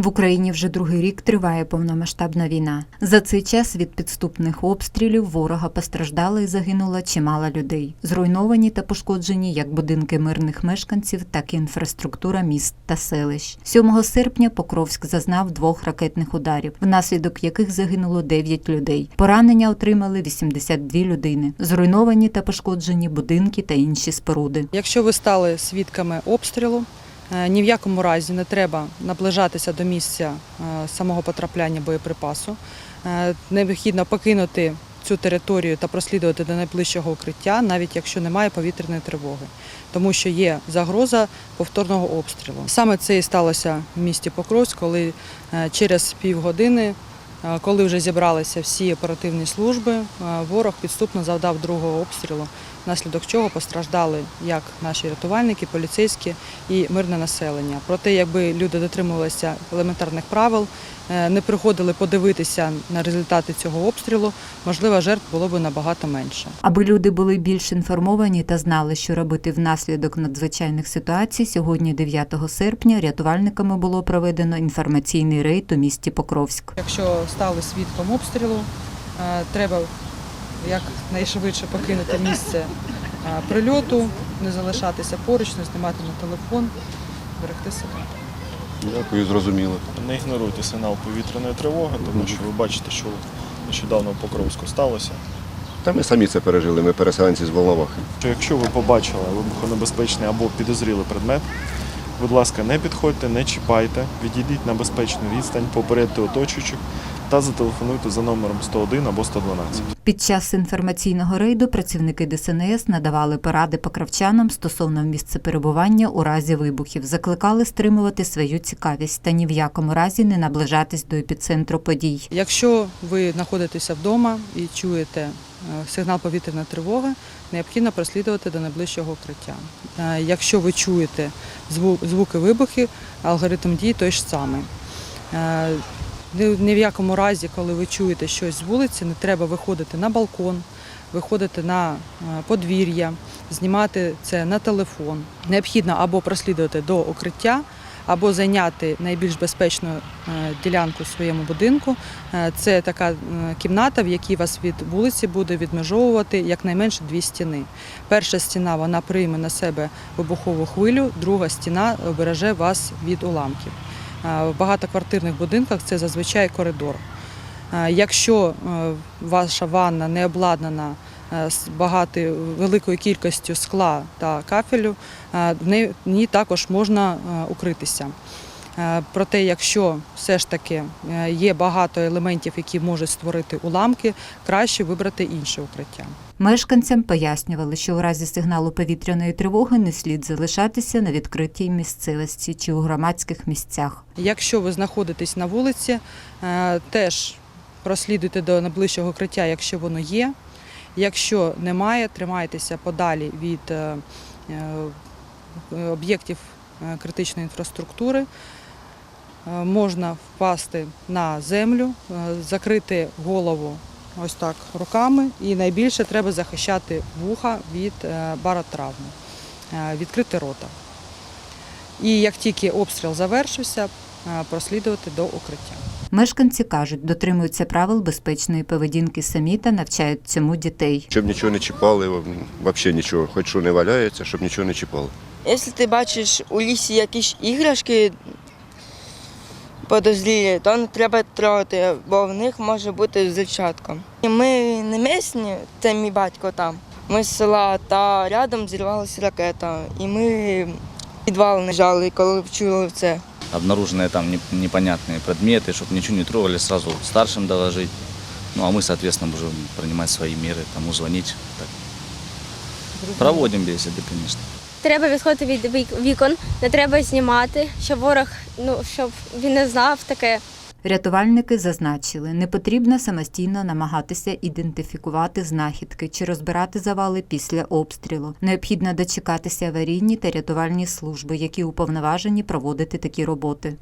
В Україні вже другий рік триває повномасштабна війна. За цей час від підступних обстрілів ворога постраждало і загинуло чимало людей. Зруйновані та пошкоджені як будинки мирних мешканців, так і інфраструктура міст та селищ. 7 серпня Покровськ зазнав двох ракетних ударів, внаслідок яких загинуло 9 людей. Поранення отримали 82 людини. Зруйновані та пошкоджені будинки та інші споруди. Якщо ви стали свідками обстрілу, ні в якому разі не треба наближатися до місця е, самого потрапляння боєприпасу. Е, Необхідно покинути цю територію та прослідувати до найближчого укриття, навіть якщо немає повітряної тривоги, тому що є загроза повторного обстрілу. Саме це і сталося в місті Покровськ, коли е, через півгодини, е, коли вже зібралися всі оперативні служби, ворог підступно завдав другого обстрілу внаслідок чого постраждали як наші рятувальники, поліцейські і мирне населення. Проте, якби люди дотримувалися елементарних правил, е, не приходили подивитися на результати цього обстрілу, можливо, жертв було б набагато менше. Аби люди були більш інформовані та знали, що робити внаслідок надзвичайних ситуацій, сьогодні, 9 серпня, рятувальниками було проведено інформаційний рейд у місті Покровськ. Якщо стали свідком обстрілу, е, треба якнайшвидше покинути місце е, прильоту, не залишатися поруч, не знімати на телефон, берегти себе. Дякую, зрозуміло. Не ігноруйте сигнал повітряної тривоги, тому що ви бачите, що нещодавно в Покровську сталося. Та ми самі це пережили, ми переселенці з Волновахи. Якщо ви побачили вибухонебезпечний або підозрілий предмет, будь ласка, не підходьте, не чіпайте, відійдіть на безпечну відстань, попередьте оточуючих та зателефонуйте за номером 101 або 112. Під час інформаційного рейду працівники ДСНС надавали поради покравчанам стосовно місця перебування у разі вибухів, закликали стримувати свою цікавість та ні в якому разі не наближатись до епіцентру подій. Якщо ви знаходитеся вдома і чуєте е, сигнал повітряної тривоги, необхідно прослідувати до найближчого укриття. Е, Якщо ви чуєте зву- звуки вибухів, алгоритм дій той ж самий. Ні в якому разі, коли ви чуєте щось з вулиці, не треба виходити на балкон, виходити на е, подвір'я, знімати це на телефон. Необхідно або прослідувати до укриття, або зайняти найбільш безпечну е, ділянку в своєму будинку. Е, Це така кімната, в якій вас від вулиці буде відмежовувати якнайменше дві стіни. Перша стіна вона прийме на себе вибухову хвилю, друга стіна обереже вас від уламків. В багатоквартирних будинках це зазвичай коридор. Якщо е, ваша ванна не обладнана е, з багатою великою кількістю скла та кафелю, е, в ній також можна укритися. Е, Проте, якщо все ж таки е, є багато елементів, які можуть створити уламки, краще вибрати інше укриття. Мешканцям пояснювали, що у разі сигналу повітряної тривоги не слід залишатися на відкритій місцевості чи у громадських місцях. Якщо ви знаходитесь на вулиці, е, теж прослідуйте до найближчого укриття, якщо воно є. Якщо немає, тримайтеся подалі від об'єктів критичної інфраструктури. Е, Можна впасти на землю, е, закрити голову ось так руками, і найбільше треба захищати вуха від е, баротравми, е, відкрити рота. І як тільки обстріл завершився, е, прослідувати до укриття. Мешканці кажуть, дотримуються правил безпечної поведінки самі та навчають цьому дітей. Щоб нічого не чіпали, взагалі нічого, хоч що не валяється, щоб нічого не чіпали. Якщо ти бачиш у лісі якісь іграшки подозрілі, то не треба трогати, бо в них може бути взривчатка. Ми не місні, це мій батько там. Ми з села та рядом зірвалася ракета. І ми підвал не жали, коли чули це обнаруженные там не- непонятные предметы, чтобы ничего не трогали, сразу старшим доложить. Ну а мы, соответственно, будем принимать свои меры, тому звонить. Так. Проводим беседы, конечно. Треба відходити від вік- вікон, не треба знімати, щоб ворог, ну щоб він не знав таке. Рятувальники зазначили, не потрібно самостійно намагатися ідентифікувати знахідки чи розбирати завали після обстрілу. Необхідно дочекатися аварійні та рятувальні служби, які уповноважені проводити такі роботи.